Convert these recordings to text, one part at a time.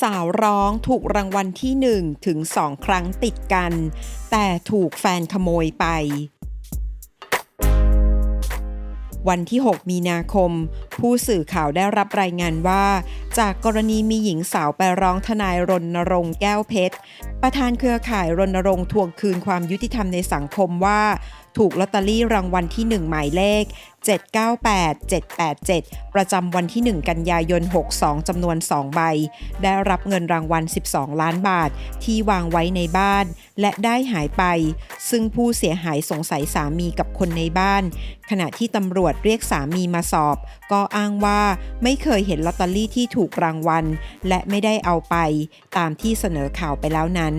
สาวร้องถูกรางวัลที่หนึ่งถึงสองครั้งติดกัน แต่ถูกแฟนขโมยไป วันที่ 6 มีนาคม ผู้สื่อข่าวได้รับรายงานว่า จากกรณีมีหญิงสาวไปร้องทนายรณรงค์แก้วเพชร ประธานเครือข่ายรณรงค์ทวงคืนความยุติธรรมในสังคมว่า ถูกลอตเตอรี่รางวัลที่ 1 หมายเลข 798 787 ประจำวันที่ 1 กันยายน 62 จำนวน 2 ใบ ได้รับเงินรางวัล 12 ล้านบาทที่วางไว้ในบ้าน และได้หายไป ซึ่งผู้เสียหายสงสัยสามีกับคนในบ้าน ขณะที่ตำรวจเรียกสามีมาสอบ ก็อ้างว่าไม่เคยเห็นลอตเตอรี่ที่ถูกรางวัล และไม่ได้เอาไป ตามที่เสนอข่าวไปแล้วนั้น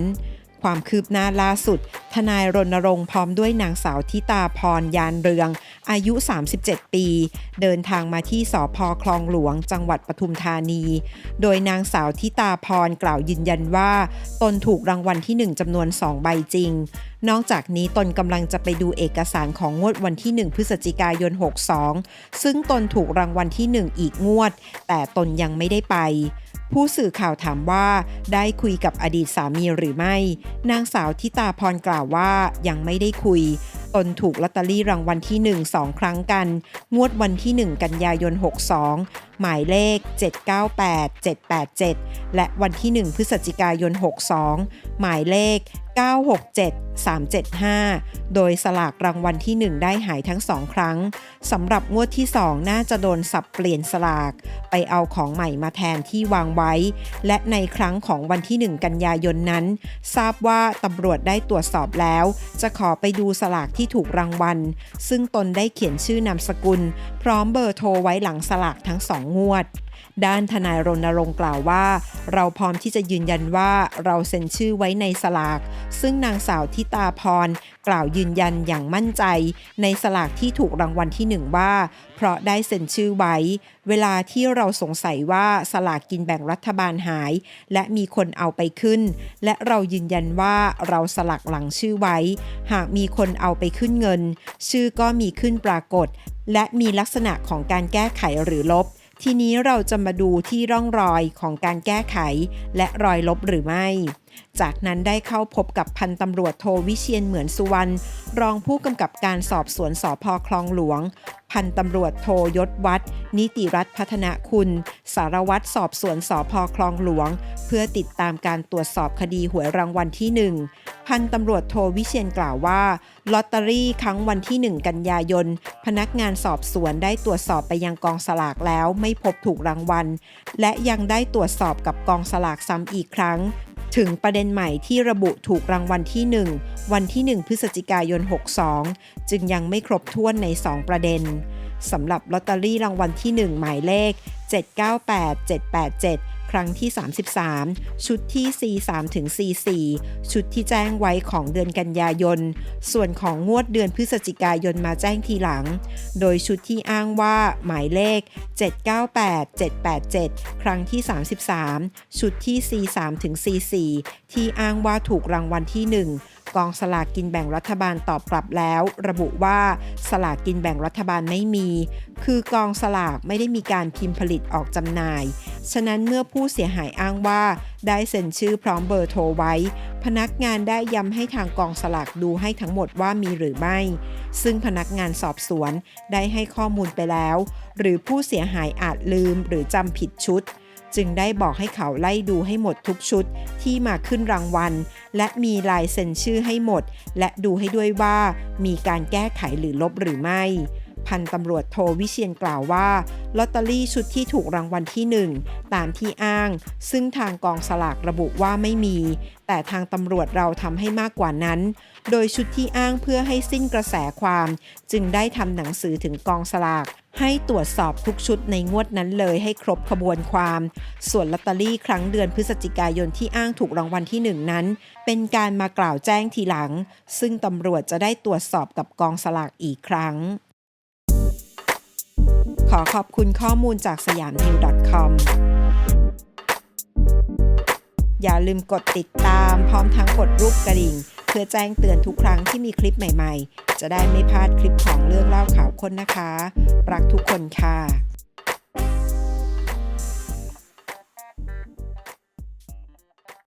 ความคืบหน้าล่าสุด ทนายรณรงค์พร้อมด้วยนางสาวทิตาพรยานเรือง อายุ 37 ปี เดินทางมาที่สพคลองหลวง จังหวัดปทุมธานี โดยนางสาวทิตาพรกล่าวยืนยันว่า ตนถูกรางวัลที่ 1จำนวน 2 ใบจริง นอกจากนี้ตนกำลังจะไปดูเอกสารของงวดวันที่ 1 พฤศจิกายน 62 ซึ่งตนถูกรางวัลที่ 1 อีกงวด แต่ตนยังไม่ได้ไป ผู้สื่อข่าวถามว่าได้คุยกับอดีตสามีหรือไม่ นางสาวทิตาพรกล่าวว่ายังไม่ได้คุย ตนถูกลอตเตอรี่รางวัลที่ 1 2 ครั้งกัน งวดวันที่ 1 กันยายน 62 หมายเลข 798 787 และวันที่ 1 พฤศจิกายน 62 หมายเลข 967 375 โดยสลากรางวัลที่ 1 ได้หายทั้ง 2 ครั้งสำหรับงวดที่ 2 น่าจะโดนสับเปลี่ยนสลาก ไปเอาของใหม่มาแทนที่วางไว้ และในครั้งของวันที่ 1 กันยายนนั้น ทราบว่าตำรวจได้ตรวจสอบแล้ว จะขอไปดูสลากที่ถูกรางวัล ซึ่งตนได้เขียนชื่อนามสกุล พร้อมเบอร์โทรไว้หลังสลากทั้งสองงวด ด้านทนายรณรงค์กล่าวว่า เราพร้อมที่จะยืนยันว่าเราเซ็นชื่อไว้ในสลาก ซึ่งนางสาวทิตาพรกล่าวยืนยันอย่างมั่นใจ ในสลากที่ถูกรางวัลที่หนึ่งว่า เพราะได้เซ็นชื่อไว้ เวลาที่เราสงสัยว่าสลากกินแบ่งรัฐบาลหาย และมีคนเอาไปขึ้น และเรายืนยันว่าเราสลักหลังชื่อไว้ หากมีคนเอาไปขึ้นเงิน ชื่อก็มีขึ้นปรากฏ และมีลักษณะของการแก้ไขหรือลบ ทีนี้เราจะมาดูที่ร่องรอยของการแก้ไข และรอยลบหรือไม่ จากนั้นได้เข้าพบกับพันตำรวจโทวิเชียนเหมือนสุวรรณรองผู้กำกับการสอบสวนสอพคลองหลวง พันตำรวจโทยศวัฒน์นิติรัตน์พัฒนาคุณ สารวัตรสอบสวนสอพคลองหลวง เพื่อติดตามการตรวจสอบคดีหวยรางวัลที่1 พันตำรวจโทวิเชียนกล่าวว่า ลอตเตอรี่ครั้งวันที่ 1 กันยายน พนักงานสอบสวนได้ตรวจสอบไปยังกองสลากแล้วไม่พบถูกรางวัล และยังได้ตรวจสอบกับกองสลากซ้ำอีกครั้ง ถึงประเด็นใหม่ที่ระบุถูกรางวัลที่ 1 วันที่ 1 พฤศจิกายน 62 จึงยังไม่ครบถ้วนใน 2 ประเด็นสำหรับลอตเตอรี่รางวัลที่ 1 หมายเลข 798 787 ครั้งที่ 33 ชุดที่ C3 ถึง C4 ชุดที่แจ้งไว้ของเดือนกันยายน ส่วนของงวดเดือนพฤศจิกายนมาแจ้งทีหลัง โดยชุดที่อ้างว่าหมายเลข 798 787 ครั้งที่ 33 ชุดที่ C3 ถึง C4 ที่อ้างว่าถูกรางวัลที่ 1กองสลากกินแบ่งรัฐบาลตอบกลับแล้ว ระบุว่าสลากกินแบ่งรัฐบาลไม่มี คือกองสลากไม่ได้มีการพิมพ์ผลิตออกจำหน่าย ฉะนั้นเมื่อผู้เสียหายอ้างว่า ได้เซ็นชื่อพร้อมเบอร์โทรไว้ พนักงานได้ย้ำให้ทางกองสลากดูให้ทั้งหมดว่ามีหรือไม่ ซึ่งพนักงานสอบสวนได้ให้ข้อมูลไปแล้ว หรือผู้เสียหายอาจลืมหรือจำผิดชุดจึงได้บอกให้เขาไล่ดูให้หมดทุกชุดที่มาขึ้นรางวัล และมีลายเซ็นชื่อให้หมด และดูให้ด้วยว่ามีการแก้ไขหรือลบหรือไม่ พันตำรวจโทวิเชียนกล่าวว่า ลอตเตอรี่ชุดที่ถูกรางวัลที่ 1 ตามที่อ้าง ซึ่งทางกองสลากระบุว่าไม่มี แต่ทางตำรวจเราทำให้มากกว่านั้น โดยชุดที่อ้างเพื่อให้สิ้นกระแสความ จึงได้ทำหนังสือถึงกองสลากให้ตรวจสอบทุกชุดในงวดนั้นเลยให้ครบขบวนความ ส่วนลอตเตอรี่ครั้งเดือนพฤศจิกายนที่อ้างถูกรางวัลที่1นั้น เป็นการมากล่าวแจ้งทีหลัง ซึ่งตำรวจจะได้ตรวจสอบกับกองสลากอีกครั้ง ขอขอบคุณข้อมูลจากสยามนิว .com อย่าลืมกดติดตามพร้อมทั้งกดรูปกระดิ่ง เพื่อแจ้งเตือนทุกครั้งที่มีคลิปใหม่ๆ จะได้ไม่พลาดคลิปของเรื่องเล่าข่าวคนนะคะ รักทุกคนค่ะ